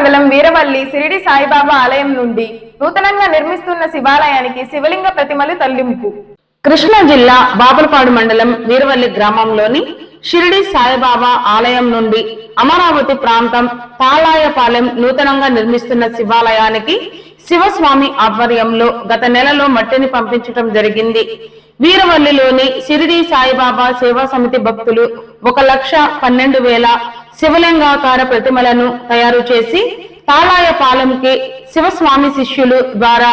మండలం వీరవల్లి సిరిడి సాయిబాబా ఆలయం నుండి నూతనంగా నిర్మిస్తున్న శివాలయానికి శివలింగ ప్రతిమలు తల్లింపు కృష్ణా జిల్లా బాపులపాడు మండలం వీరవల్లి గ్రామంలోని షిరిడి సాయిబాబా ఆలయం నుండి అమరావతి ప్రాంతం పాలాయపాలెం నూతనంగా నిర్మిస్తున్న శివాలయానికి శివస్వామి ఆధ్వర్యంలో గత నెలలో మట్టిని పంపించడం జరిగింది. వీరవల్లిలోని షిరిడి సాయిబాబా సేవా సమితి భక్తులు ఒక లక్ష పన్నెండు వేల శివలింగాకార ప్రతిమలను తయారు చేసి తాళాయ పాలెంకి శివస్వామి శిష్యులు ద్వారా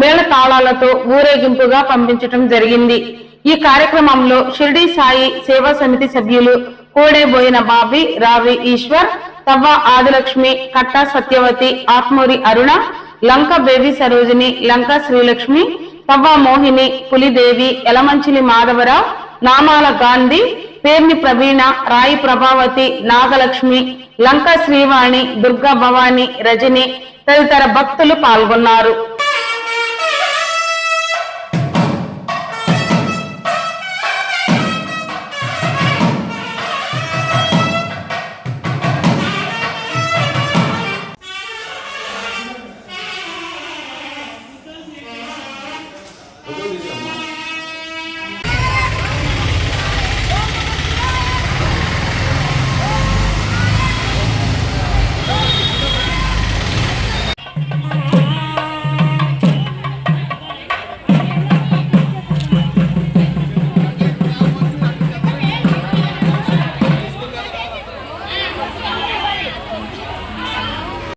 మేళ తాళాలతో ఊరేగింపుగా పంపించటం జరిగింది. ఈ కార్యక్రమంలో షిర్డి సాయి సేవా సమితి సభ్యులు కోడేబోయిన బాబీ రావి ఈశ్వర్ తవ్వ ఆదిలక్ష్మి కట్టా సత్యవతి ఆత్మూరి అరుణ లంక బేబీ సరోజిని లంక శ్రీలక్ష్మి తవ్వ మోహిని పులిదేవి ఎలమంచిలి మాధవరావు నామాల గాంధీ పేర్ని ప్రవీణ రాయి ప్రభావతి నాగలక్ష్మి లంక శ్రీవాణి దుర్గా భవాని రజని తదితర భక్తులు పాల్గొన్నారు